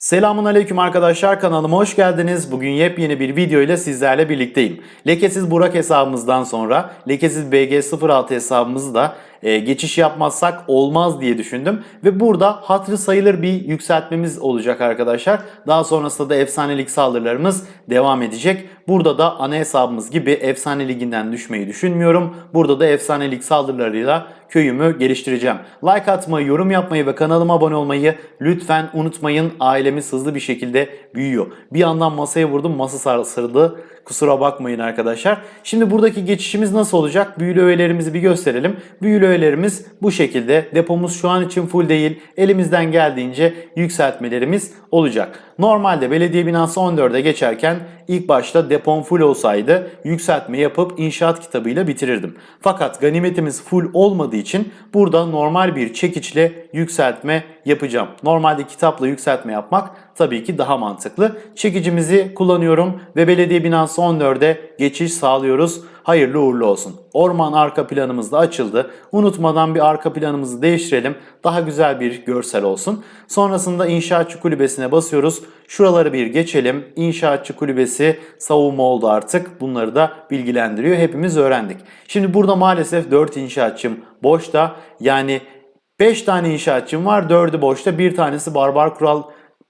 Selamun Aleyküm arkadaşlar kanalıma hoş geldiniz. Bugün yepyeni bir video ile sizlerle birlikteyim. Lekesiz Burak hesabımızdan sonra Lekesiz BG06 hesabımızı da e, geçiş yapmazsak olmaz diye düşündüm. Ve burada hatırı sayılır bir yükseltmemiz olacak arkadaşlar. Daha sonrasında da efsanelik saldırılarımız devam edecek. Burada da ana hesabımız gibi efsane liginden düşmeyi düşünmüyorum. Burada da efsanelik saldırılarıyla köyümü geliştireceğim. Like atmayı, yorum yapmayı ve kanalıma abone olmayı lütfen unutmayın. Ailemiz hızlı bir şekilde büyüyor. Bir yandan masaya vurdum, masa sarsıldı. Kusura bakmayın arkadaşlar. Şimdi buradaki geçişimiz nasıl olacak? Büyülü öğelerimizi bir gösterelim. Büyülü öğelerimiz bu şekilde. Depomuz şu an için full değil. Elimizden geldiğince yükseltmelerimiz olacak. Normalde belediye binası 14'e geçerken ilk başta depom full olsaydı yükseltme yapıp inşaat kitabıyla bitirirdim. Fakat ganimetimiz full olmadığı için burada normal bir çekiçle yükseltme yapacağım. Normalde kitapla yükseltme yapmak tabii ki daha mantıklı. Çekicimizi kullanıyorum ve belediye binası 14'e geçiş sağlıyoruz. Hayırlı uğurlu olsun. Orman arka planımız da açıldı. Unutmadan bir arka planımızı değiştirelim. Daha güzel bir görsel olsun. Sonrasında inşaatçı kulübesine basıyoruz. Şuraları bir geçelim. İnşaatçı kulübesi savunma oldu artık. Bunları da bilgilendiriyor. Hepimiz öğrendik. Şimdi burada maalesef 4 inşaatçım boşta. Yani 5 tane inşaatçım var. 4'ü boşta. Bir tanesi barbar kural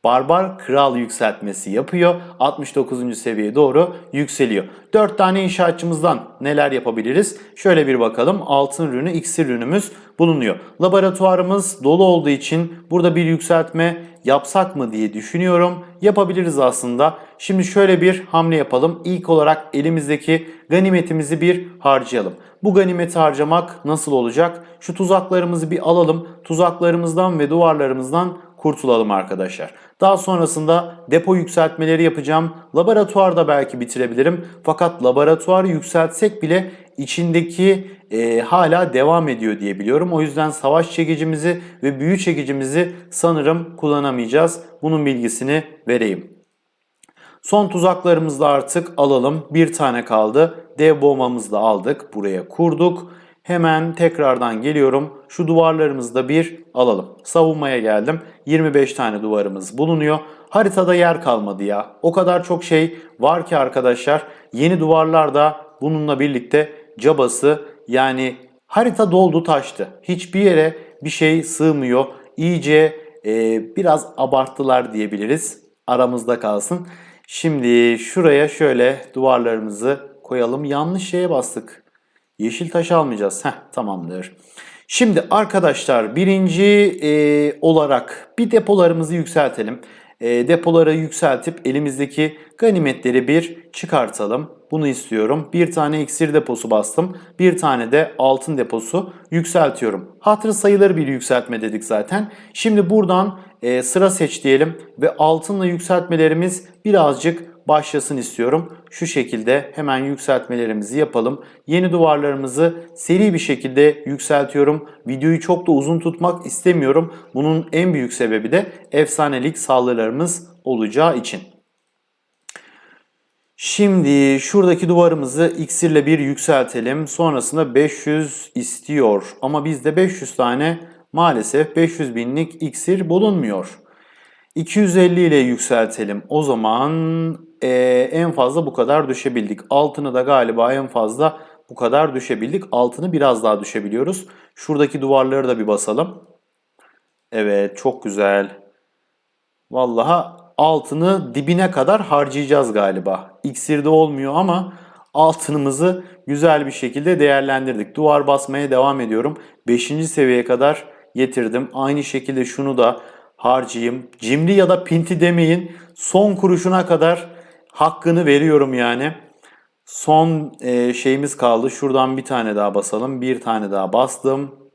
Barbar Kral yükseltmesi yapıyor. 69. seviyeye doğru yükseliyor. 4 tane inşaatçımızdan neler yapabiliriz? Şöyle bir bakalım. Altın rünü, iksir rünümüz bulunuyor. Laboratuvarımız dolu olduğu için burada bir yükseltme yapsak mı diye düşünüyorum. Yapabiliriz aslında. Şimdi şöyle bir hamle yapalım. İlk olarak elimizdeki ganimetimizi bir harcayalım. Bu ganimeti harcamak nasıl olacak? Şu tuzaklarımızı bir alalım. Tuzaklarımızdan ve duvarlarımızdan kurtulalım arkadaşlar. Daha sonrasında depo yükseltmeleri yapacağım. Laboratuvarda belki bitirebilirim. Fakat laboratuvarı yükseltsek bile içindeki e, hala devam ediyor diye biliyorum. O yüzden savaş çekicimizi ve büyü çekicimizi sanırım kullanamayacağız. Bunun bilgisini vereyim. Son tuzaklarımızı da artık alalım. Bir tane kaldı. Dev bombamızı da aldık. Buraya kurduk. Hemen tekrardan geliyorum. Şu duvarlarımızı da bir alalım. Savunmaya geldim. 25 tane duvarımız bulunuyor. Haritada yer kalmadı ya. O kadar çok şey var ki arkadaşlar. Yeni duvarlar da bununla birlikte cabası yani harita doldu taştı. Hiçbir yere bir şey sığmıyor. İyice e, biraz abarttılar diyebiliriz. Aramızda kalsın. Şimdi şuraya şöyle duvarlarımızı koyalım. Yanlış şeye bastık. Yeşil taş almayacağız. Heh tamamdır. Şimdi arkadaşlar birinci e, olarak bir depolarımızı yükseltelim. E, depoları yükseltip elimizdeki ganimetleri bir çıkartalım. Bunu istiyorum. Bir tane iksir deposu bastım. Bir tane de altın deposu yükseltiyorum. Hatırı sayılır bir yükseltme dedik zaten. Şimdi buradan e, sıra seç diyelim ve altınla yükseltmelerimiz birazcık başlasın istiyorum. Şu şekilde hemen yükseltmelerimizi yapalım. Yeni duvarlarımızı seri bir şekilde yükseltiyorum. Videoyu çok da uzun tutmak istemiyorum. Bunun en büyük sebebi de efsanelik saldırılarımız olacağı için. Şimdi şuradaki duvarımızı iksirle bir yükseltelim. Sonrasında 500 istiyor. Ama bizde 500 tane maalesef 500 binlik iksir bulunmuyor. 250 ile yükseltelim. O zaman e, en fazla bu kadar düşebildik. Altını da galiba en fazla bu kadar düşebildik. Altını biraz daha düşebiliyoruz. Şuradaki duvarları da bir basalım. Evet çok güzel. Vallahi altını dibine kadar harcayacağız galiba. İksirde olmuyor ama altınımızı güzel bir şekilde değerlendirdik. Duvar basmaya devam ediyorum. 5. seviyeye kadar getirdim. Aynı şekilde şunu da harcayayım. Cimri ya da pinti demeyin. Son kuruşuna kadar hakkını veriyorum yani. Son e, şeyimiz kaldı. Şuradan bir tane daha basalım. Bir tane daha bastım.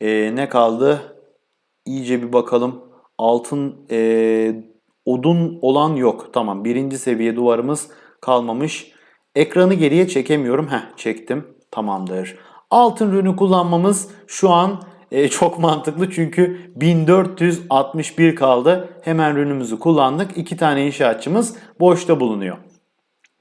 E, ne kaldı? İyice bir bakalım. Altın e, odun olan yok. Tamam birinci seviye duvarımız kalmamış. Ekranı geriye çekemiyorum. Heh çektim. Tamamdır. Altın rünü kullanmamız şu an e, çok mantıklı çünkü 1461 kaldı. Hemen rünümüzü kullandık. İki tane inşaatçımız boşta bulunuyor.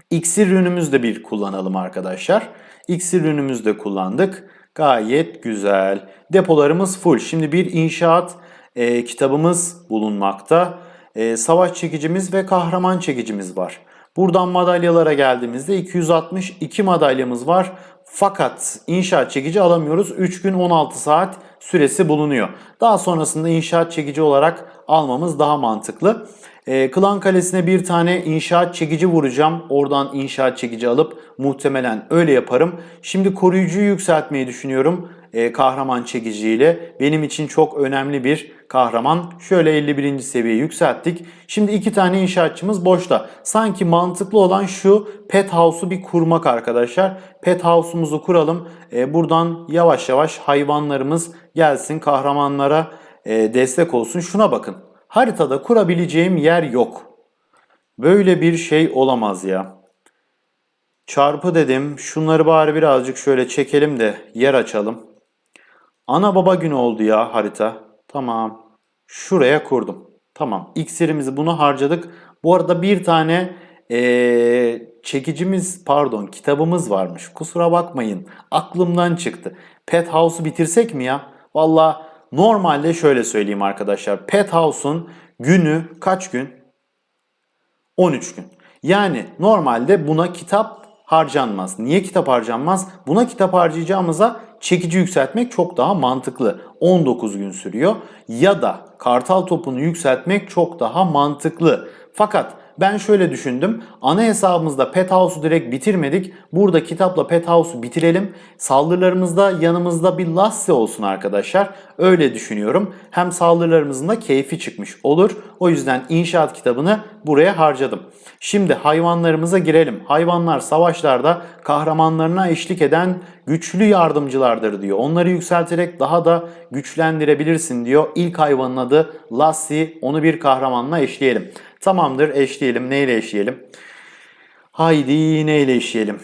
İksir rünümüzü de bir kullanalım arkadaşlar. İksir rünümüzü de kullandık. Gayet güzel. Depolarımız full. Şimdi bir inşaat e, kitabımız bulunmakta. e, savaş çekicimiz ve kahraman çekicimiz var. Buradan madalyalara geldiğimizde 262 madalyamız var. Fakat inşaat çekici alamıyoruz. 3 gün 16 saat süresi bulunuyor. Daha sonrasında inşaat çekici olarak almamız daha mantıklı. E, Klan Kalesi'ne bir tane inşaat çekici vuracağım. Oradan inşaat çekici alıp muhtemelen öyle yaparım. Şimdi koruyucuyu yükseltmeyi düşünüyorum e, kahraman çekiciyle. Benim için çok önemli bir kahraman. Şöyle 51. seviyeye yükselttik. Şimdi iki tane inşaatçımız boşta. Sanki mantıklı olan şu pet house'u bir kurmak arkadaşlar. Pet house'umuzu kuralım. E, buradan yavaş yavaş hayvanlarımız gelsin kahramanlara e, destek olsun. Şuna bakın. Haritada kurabileceğim yer yok. Böyle bir şey olamaz ya. Çarpı dedim. Şunları bari birazcık şöyle çekelim de yer açalım. Ana baba günü oldu ya harita. Tamam. Şuraya kurdum. Tamam. İksirimizi bunu harcadık. Bu arada bir tane ee, çekicimiz pardon kitabımız varmış. Kusura bakmayın. Aklımdan çıktı. Pet House'u bitirsek mi ya? Valla normalde şöyle söyleyeyim arkadaşlar. Pet House'un günü kaç gün? 13 gün. Yani normalde buna kitap harcanmaz. Niye kitap harcanmaz? Buna kitap harcayacağımıza çekici yükseltmek çok daha mantıklı. 19 gün sürüyor. Ya da kartal topunu yükseltmek çok daha mantıklı. Fakat ben şöyle düşündüm. Ana hesabımızda Pet House'u direkt bitirmedik. Burada kitapla Pet House'u bitirelim. Saldırılarımızda yanımızda bir Lassie olsun arkadaşlar. Öyle düşünüyorum. Hem saldırılarımızın da keyfi çıkmış olur. O yüzden inşaat kitabını buraya harcadım. Şimdi hayvanlarımıza girelim. Hayvanlar savaşlarda kahramanlarına eşlik eden güçlü yardımcılardır diyor. Onları yükselterek daha da güçlendirebilirsin diyor. İlk hayvanın adı Lassie. Onu bir kahramanla eşleyelim. Tamamdır eşleyelim. Neyle eşleyelim? Haydi neyle eşleyelim?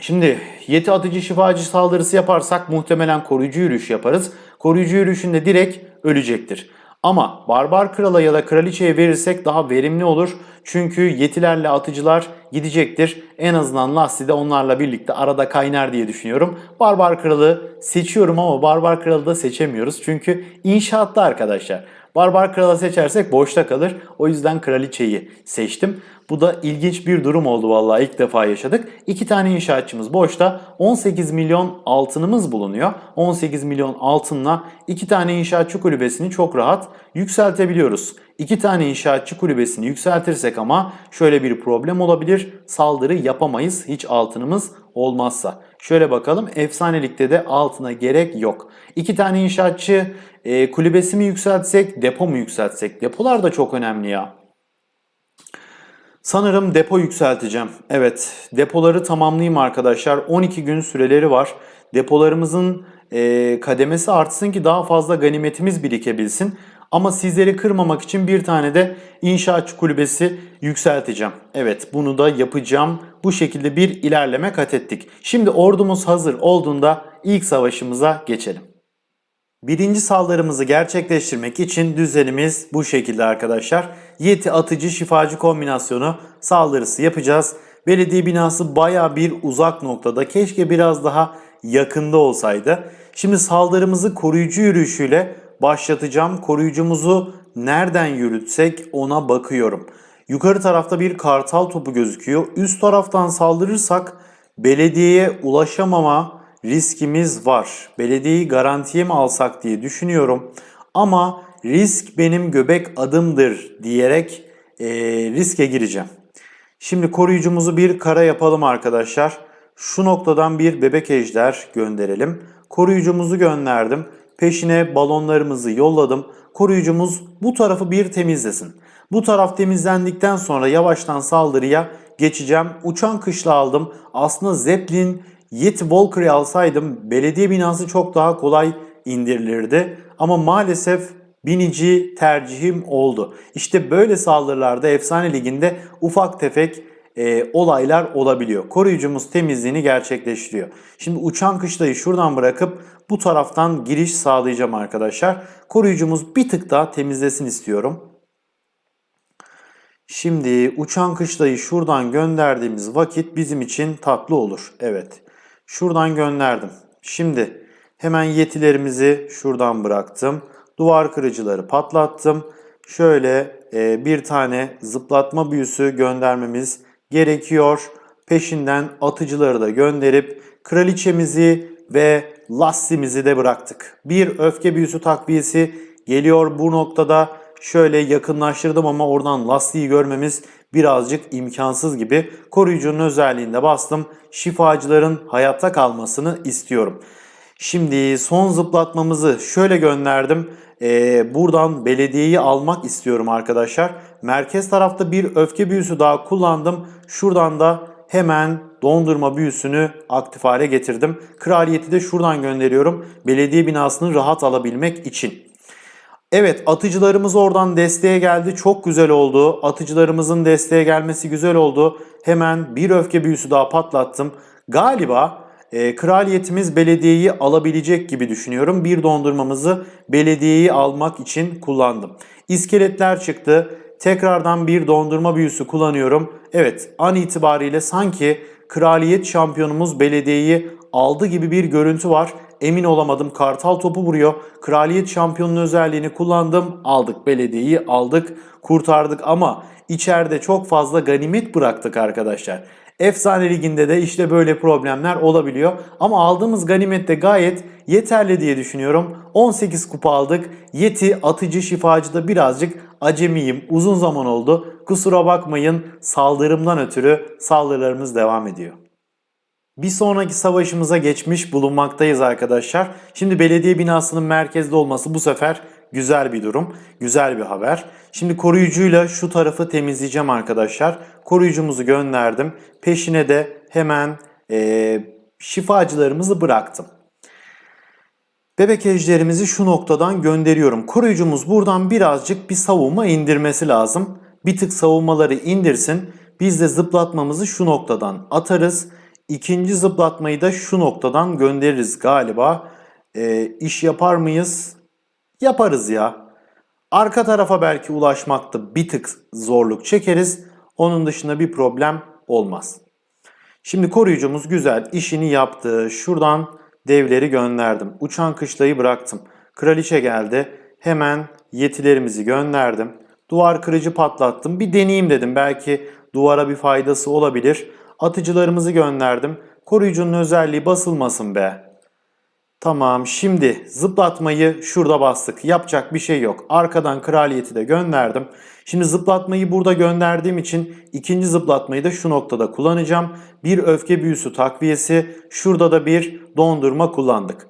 Şimdi yeti atıcı şifacı saldırısı yaparsak muhtemelen koruyucu yürüyüş yaparız. Koruyucu yürüyüşünde direkt ölecektir. Ama barbar krala ya da kraliçeye verirsek daha verimli olur. Çünkü yetilerle atıcılar gidecektir. En azından Lassie de onlarla birlikte arada kaynar diye düşünüyorum. Barbar kralı seçiyorum ama barbar kralı da seçemiyoruz. Çünkü inşaatta arkadaşlar. Barbar kralı seçersek boşta kalır. O yüzden kraliçeyi seçtim. Bu da ilginç bir durum oldu vallahi ilk defa yaşadık. İki tane inşaatçımız boşta. 18 milyon altınımız bulunuyor. 18 milyon altınla iki tane inşaatçı kulübesini çok rahat yükseltebiliyoruz. İki tane inşaatçı kulübesini yükseltirsek ama şöyle bir problem olabilir. Saldırı yapamayız hiç altınımız olmazsa. Şöyle bakalım efsanelikte de altına gerek yok. İki tane inşaatçı e, kulübesi mi yükseltsek depo mu yükseltsek? Depolar da çok önemli ya. Sanırım depo yükselteceğim. Evet depoları tamamlayayım arkadaşlar. 12 gün süreleri var. Depolarımızın e, kademesi artsın ki daha fazla ganimetimiz birikebilsin. Ama sizleri kırmamak için bir tane de inşaatçı kulübesi yükselteceğim. Evet bunu da yapacağım. Bu şekilde bir ilerleme kat ettik. Şimdi ordumuz hazır olduğunda ilk savaşımıza geçelim. Birinci saldırımızı gerçekleştirmek için düzenimiz bu şekilde arkadaşlar. Yeti atıcı şifacı kombinasyonu saldırısı yapacağız. Belediye binası baya bir uzak noktada. Keşke biraz daha yakında olsaydı. Şimdi saldırımızı koruyucu yürüyüşüyle başlatacağım. Koruyucumuzu nereden yürütsek ona bakıyorum. Yukarı tarafta bir kartal topu gözüküyor. Üst taraftan saldırırsak belediyeye ulaşamama riskimiz var. Belediyeyi garantiye mi alsak diye düşünüyorum. Ama risk benim göbek adımdır diyerek e, riske gireceğim. Şimdi koruyucumuzu bir kara yapalım arkadaşlar. Şu noktadan bir bebek ejder gönderelim. Koruyucumuzu gönderdim. Peşine balonlarımızı yolladım. Koruyucumuz bu tarafı bir temizlesin. Bu taraf temizlendikten sonra yavaştan saldırıya geçeceğim. Uçan kışla aldım. Aslında Zeppelin Yeti Walker'ı alsaydım belediye binası çok daha kolay indirilirdi. Ama maalesef binici tercihim oldu. İşte böyle saldırılarda Efsane Ligi'nde ufak tefek e, olaylar olabiliyor. Koruyucumuz temizliğini gerçekleştiriyor. Şimdi uçan kışlayı şuradan bırakıp bu taraftan giriş sağlayacağım arkadaşlar. Koruyucumuz bir tık daha temizlesin istiyorum. Şimdi uçan kışlayı şuradan gönderdiğimiz vakit bizim için tatlı olur. Evet. Şuradan gönderdim. Şimdi hemen yetilerimizi şuradan bıraktım. Duvar kırıcıları patlattım. Şöyle e, bir tane zıplatma büyüsü göndermemiz gerekiyor. Peşinden atıcıları da gönderip kraliçemizi ve lastimizi de bıraktık. Bir öfke büyüsü takviyesi geliyor bu noktada. Şöyle yakınlaştırdım ama oradan lastiği görmemiz birazcık imkansız gibi. Koruyucunun özelliğinde bastım. Şifacıların hayatta kalmasını istiyorum. Şimdi son zıplatmamızı şöyle gönderdim. Ee, buradan belediyeyi almak istiyorum arkadaşlar. Merkez tarafta bir öfke büyüsü daha kullandım. Şuradan da hemen dondurma büyüsünü aktif hale getirdim. Kraliyeti de şuradan gönderiyorum. Belediye binasını rahat alabilmek için. Evet atıcılarımız oradan desteğe geldi. Çok güzel oldu. Atıcılarımızın desteğe gelmesi güzel oldu. Hemen bir öfke büyüsü daha patlattım. Galiba e, kraliyetimiz belediyeyi alabilecek gibi düşünüyorum. Bir dondurmamızı belediyeyi almak için kullandım. İskeletler çıktı. Tekrardan bir dondurma büyüsü kullanıyorum. Evet an itibariyle sanki kraliyet şampiyonumuz belediyeyi aldı gibi bir görüntü var. Emin olamadım. Kartal topu vuruyor. Kraliyet şampiyonunun özelliğini kullandım. Aldık belediyeyi aldık. Kurtardık ama içeride çok fazla ganimet bıraktık arkadaşlar. Efsane liginde de işte böyle problemler olabiliyor. Ama aldığımız ganimet de gayet yeterli diye düşünüyorum. 18 kupa aldık. Yeti, atıcı, şifacı da birazcık acemiyim. Uzun zaman oldu. Kusura bakmayın saldırımdan ötürü saldırılarımız devam ediyor. Bir sonraki savaşımıza geçmiş bulunmaktayız arkadaşlar. Şimdi belediye binasının merkezde olması bu sefer güzel bir durum, güzel bir haber. Şimdi koruyucuyla şu tarafı temizleyeceğim arkadaşlar. Koruyucumuzu gönderdim. Peşine de hemen eee, şifacılarımızı bıraktım. Bebek ejderimizi şu noktadan gönderiyorum. Koruyucumuz buradan birazcık bir savunma indirmesi lazım. Bir tık savunmaları indirsin. Biz de zıplatmamızı şu noktadan atarız. İkinci zıplatmayı da şu noktadan göndeririz galiba. Ee, iş yapar mıyız? Yaparız ya. Arka tarafa belki ulaşmakta bir tık zorluk çekeriz. Onun dışında bir problem olmaz. Şimdi koruyucumuz güzel işini yaptı. Şuradan devleri gönderdim. Uçan kışlayı bıraktım. Kraliçe geldi. Hemen yetilerimizi gönderdim. Duvar kırıcı patlattım. Bir deneyeyim dedim. Belki duvara bir faydası olabilir. Atıcılarımızı gönderdim. Koruyucunun özelliği basılmasın be. Tamam şimdi zıplatmayı şurada bastık. Yapacak bir şey yok. Arkadan kraliyeti de gönderdim. Şimdi zıplatmayı burada gönderdiğim için ikinci zıplatmayı da şu noktada kullanacağım. Bir öfke büyüsü takviyesi. Şurada da bir dondurma kullandık.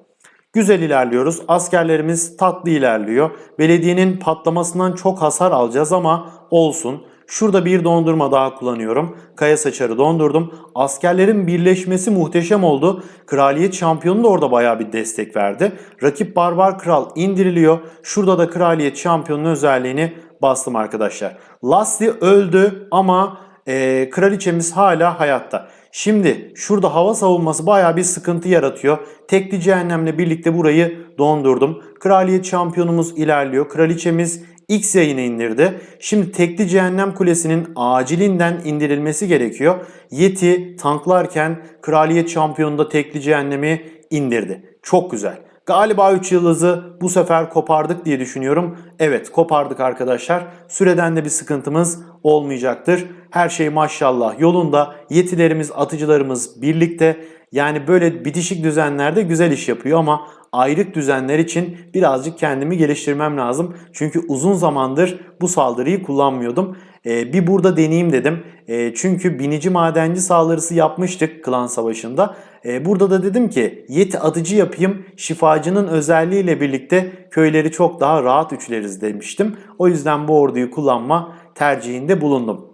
Güzel ilerliyoruz. Askerlerimiz tatlı ilerliyor. Belediyenin patlamasından çok hasar alacağız ama olsun. Şurada bir dondurma daha kullanıyorum. Kaya saçarı dondurdum. Askerlerin birleşmesi muhteşem oldu. Kraliyet şampiyonu da orada bayağı bir destek verdi. Rakip Barbar Kral indiriliyor. Şurada da Kraliyet şampiyonunun özelliğini bastım arkadaşlar. Lasli öldü ama e, kraliçemiz hala hayatta. Şimdi şurada hava savunması bayağı bir sıkıntı yaratıyor. Tekli cehennemle birlikte burayı dondurdum. Kraliyet şampiyonumuz ilerliyor. Kraliçemiz X yayını indirdi. Şimdi tekli cehennem kulesinin acilinden indirilmesi gerekiyor. Yeti tanklarken kraliyet şampiyonu tekli cehennemi indirdi. Çok güzel. Galiba 3 yıldızı bu sefer kopardık diye düşünüyorum. Evet kopardık arkadaşlar. Süreden de bir sıkıntımız olmayacaktır. Her şey maşallah yolunda. Yetilerimiz, atıcılarımız birlikte. Yani böyle bitişik düzenlerde güzel iş yapıyor ama ayrık düzenler için birazcık kendimi geliştirmem lazım. Çünkü uzun zamandır bu saldırıyı kullanmıyordum. Ee, bir burada deneyeyim dedim. Ee, çünkü binici madenci saldırısı yapmıştık klan savaşında. Ee, burada da dedim ki yeti atıcı yapayım şifacının özelliğiyle birlikte köyleri çok daha rahat üçleriz demiştim. O yüzden bu orduyu kullanma tercihinde bulundum.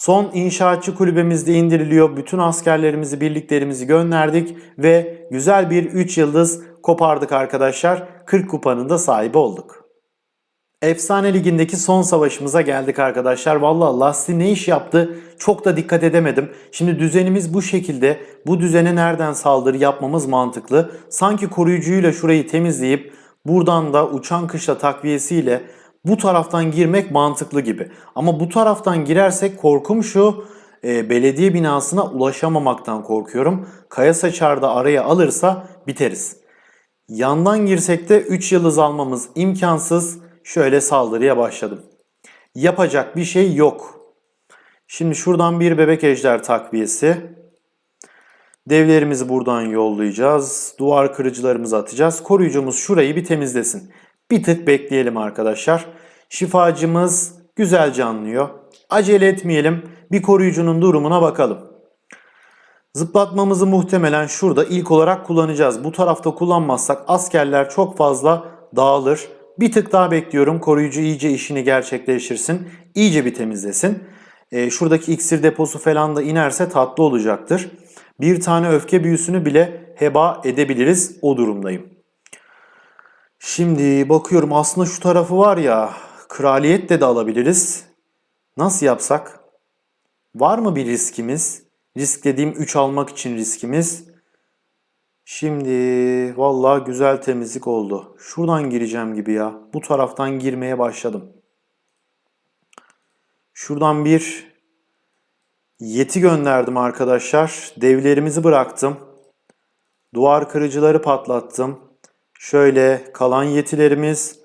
Son inşaatçı kulübemizde indiriliyor. Bütün askerlerimizi, birliklerimizi gönderdik ve güzel bir 3 yıldız kopardık arkadaşlar. 40 kupanın da sahibi olduk. Efsane Ligi'ndeki son savaşımıza geldik arkadaşlar. Valla Lasti ne iş yaptı çok da dikkat edemedim. Şimdi düzenimiz bu şekilde. Bu düzene nereden saldırı yapmamız mantıklı. Sanki koruyucuyla şurayı temizleyip buradan da uçan kışla takviyesiyle bu taraftan girmek mantıklı gibi. Ama bu taraftan girersek korkum şu e, belediye binasına ulaşamamaktan korkuyorum. Kaya saçar araya alırsa biteriz. Yandan girsek de 3 yıldız almamız imkansız. Şöyle saldırıya başladım. Yapacak bir şey yok. Şimdi şuradan bir bebek ejder takviyesi. Devlerimizi buradan yollayacağız. Duvar kırıcılarımızı atacağız. Koruyucumuz şurayı bir temizlesin. Bir tık bekleyelim arkadaşlar. Şifacımız güzelce anlıyor. Acele etmeyelim. Bir koruyucunun durumuna bakalım. Zıplatmamızı muhtemelen şurada ilk olarak kullanacağız. Bu tarafta kullanmazsak askerler çok fazla dağılır. Bir tık daha bekliyorum. Koruyucu iyice işini gerçekleştirsin. İyice bir temizlesin. Ee, şuradaki iksir deposu falan da inerse tatlı olacaktır. Bir tane öfke büyüsünü bile heba edebiliriz. O durumdayım. Şimdi bakıyorum aslında şu tarafı var ya kraliyet de de alabiliriz. Nasıl yapsak? Var mı bir riskimiz? Risk dediğim 3 almak için riskimiz. Şimdi vallahi güzel temizlik oldu. Şuradan gireceğim gibi ya. Bu taraftan girmeye başladım. Şuradan bir yeti gönderdim arkadaşlar. Devlerimizi bıraktım. Duvar kırıcıları patlattım. Şöyle kalan yetilerimiz,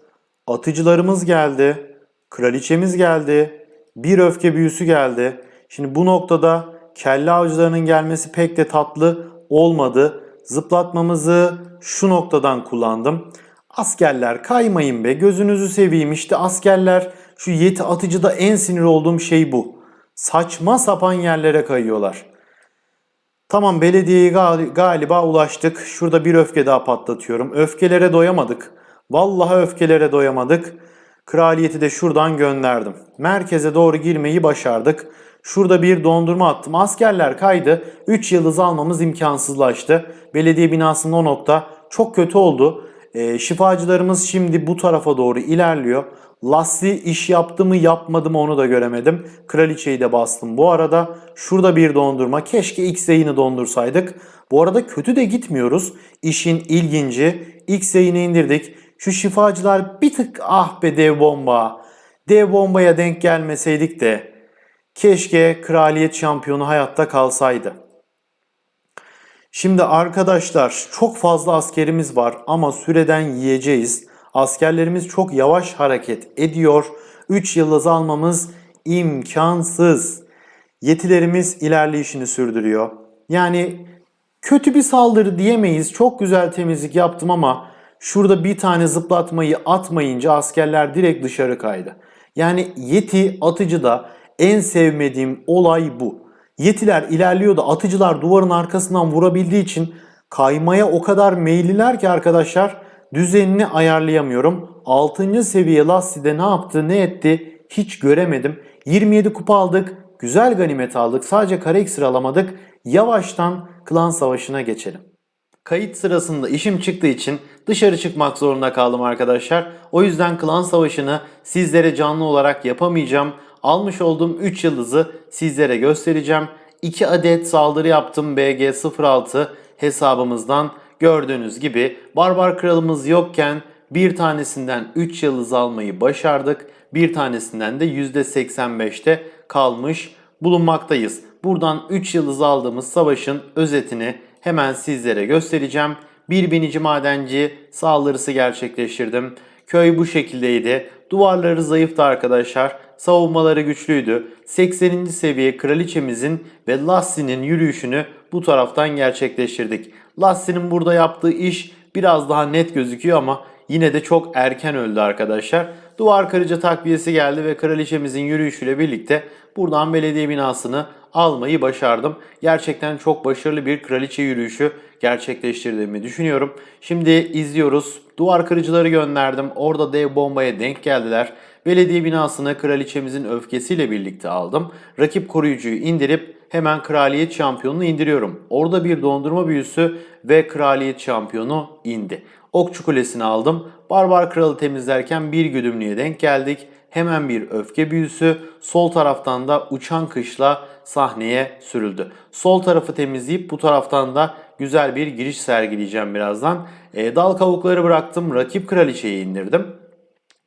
atıcılarımız geldi. Kraliçemiz geldi. Bir öfke büyüsü geldi. Şimdi bu noktada kelle avcılarının gelmesi pek de tatlı olmadı. Zıplatmamızı şu noktadan kullandım. Askerler kaymayın be gözünüzü seveyim işte askerler şu yeti atıcıda en sinir olduğum şey bu. Saçma sapan yerlere kayıyorlar. Tamam belediyeye gal- galiba ulaştık. Şurada bir öfke daha patlatıyorum. Öfkelere doyamadık. Vallahi öfkelere doyamadık. Kraliyeti de şuradan gönderdim. Merkeze doğru girmeyi başardık. Şurada bir dondurma attım. Askerler kaydı. 3 yıldız almamız imkansızlaştı. Belediye binasının o nokta çok kötü oldu. Ee, şifacılarımız şimdi bu tarafa doğru ilerliyor. Lassi iş yaptı mı yapmadı mı onu da göremedim. Kraliçeyi de bastım. Bu arada şurada bir dondurma. Keşke X yayını dondursaydık. Bu arada kötü de gitmiyoruz. İşin ilginci. X yayını indirdik. Şu şifacılar bir tık ah be dev bomba. Dev bombaya denk gelmeseydik de keşke kraliyet şampiyonu hayatta kalsaydı. Şimdi arkadaşlar çok fazla askerimiz var ama süreden yiyeceğiz. Askerlerimiz çok yavaş hareket ediyor. 3 yıldız almamız imkansız. Yetilerimiz ilerleyişini sürdürüyor. Yani kötü bir saldırı diyemeyiz. Çok güzel temizlik yaptım ama şurada bir tane zıplatmayı atmayınca askerler direkt dışarı kaydı. Yani yeti atıcıda en sevmediğim olay bu. Yetiler ilerliyor da atıcılar duvarın arkasından vurabildiği için kaymaya o kadar meyilliler ki arkadaşlar düzenini ayarlayamıyorum. 6. seviye Lassi'de ne yaptı ne etti hiç göremedim. 27 kupa aldık. Güzel ganimet aldık. Sadece kare iksir alamadık. Yavaştan klan savaşına geçelim. Kayıt sırasında işim çıktığı için dışarı çıkmak zorunda kaldım arkadaşlar. O yüzden klan savaşını sizlere canlı olarak yapamayacağım. Almış olduğum 3 yıldızı sizlere göstereceğim. 2 adet saldırı yaptım BG06 hesabımızdan. Gördüğünüz gibi Barbar Kralımız yokken bir tanesinden 3 yıldız almayı başardık. Bir tanesinden de %85'te kalmış bulunmaktayız. Buradan 3 yıldız aldığımız savaşın özetini hemen sizlere göstereceğim. Bir binici madenci saldırısı gerçekleştirdim. Köy bu şekildeydi. Duvarları zayıftı arkadaşlar. Savunmaları güçlüydü. 80. seviye kraliçemizin ve Lassie'nin yürüyüşünü bu taraftan gerçekleştirdik. Lassie'nin burada yaptığı iş biraz daha net gözüküyor ama yine de çok erken öldü arkadaşlar. Duvar kırıcı takviyesi geldi ve kraliçemizin yürüyüşüyle birlikte buradan belediye binasını almayı başardım. Gerçekten çok başarılı bir kraliçe yürüyüşü gerçekleştirdiğimi düşünüyorum. Şimdi izliyoruz. Duvar kırıcıları gönderdim. Orada dev bombaya denk geldiler. Belediye binasını kraliçemizin öfkesiyle birlikte aldım. Rakip koruyucuyu indirip hemen kraliyet şampiyonunu indiriyorum. Orada bir dondurma büyüsü ve kraliyet şampiyonu indi. Okçu kulesini aldım. Barbar kralı temizlerken bir güdümlüye denk geldik. Hemen bir öfke büyüsü. Sol taraftan da uçan kışla sahneye sürüldü. Sol tarafı temizleyip bu taraftan da güzel bir giriş sergileyeceğim birazdan. E, dal kavukları bıraktım. Rakip kraliçeyi indirdim.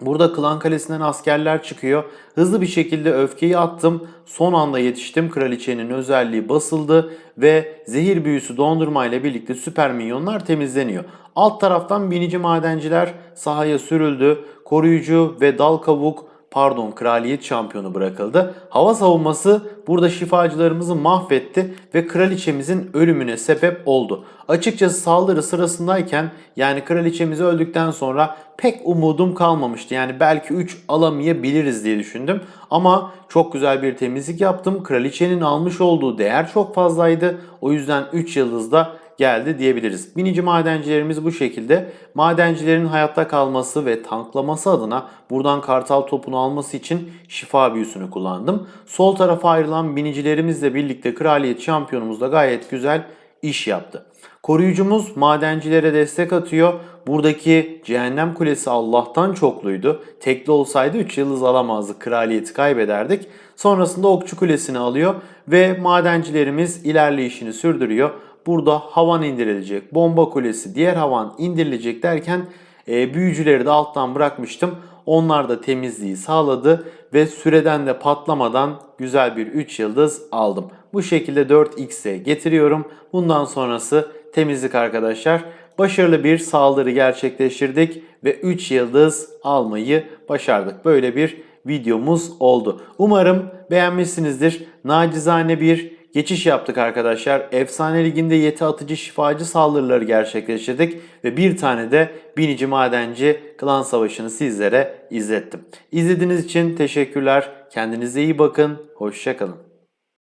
Burada klan kalesinden askerler çıkıyor. Hızlı bir şekilde öfkeyi attım. Son anda yetiştim. Kraliçenin özelliği basıldı ve zehir büyüsü dondurma ile birlikte süper minyonlar temizleniyor. Alt taraftan binici madenciler sahaya sürüldü. Koruyucu ve dal kavuk pardon kraliyet şampiyonu bırakıldı. Hava savunması burada şifacılarımızı mahvetti ve kraliçemizin ölümüne sebep oldu. Açıkçası saldırı sırasındayken yani kraliçemiz öldükten sonra pek umudum kalmamıştı. Yani belki 3 alamayabiliriz diye düşündüm. Ama çok güzel bir temizlik yaptım. Kraliçenin almış olduğu değer çok fazlaydı. O yüzden 3 yıldızda geldi diyebiliriz. Binici madencilerimiz bu şekilde. Madencilerin hayatta kalması ve tanklaması adına buradan kartal topunu alması için şifa büyüsünü kullandım. Sol tarafa ayrılan binicilerimizle birlikte kraliyet şampiyonumuz da gayet güzel iş yaptı. Koruyucumuz madencilere destek atıyor. Buradaki cehennem kulesi Allah'tan çokluydu. Tekli olsaydı 3 yıldız alamazdık. Kraliyeti kaybederdik. Sonrasında okçu kulesini alıyor ve madencilerimiz ilerleyişini sürdürüyor. Burada havan indirilecek, bomba kulesi, diğer havan indirilecek derken e, büyücüleri de alttan bırakmıştım. Onlar da temizliği sağladı ve süreden de patlamadan güzel bir 3 yıldız aldım. Bu şekilde 4x'e getiriyorum. Bundan sonrası temizlik arkadaşlar. Başarılı bir saldırı gerçekleştirdik ve 3 yıldız almayı başardık. Böyle bir videomuz oldu. Umarım beğenmişsinizdir. Nacizane bir geçiş yaptık arkadaşlar. Efsane Ligi'nde yeti atıcı şifacı saldırıları gerçekleştirdik ve bir tane de binici madenci klan savaşını sizlere izlettim. İzlediğiniz için teşekkürler. Kendinize iyi bakın. Hoşçakalın.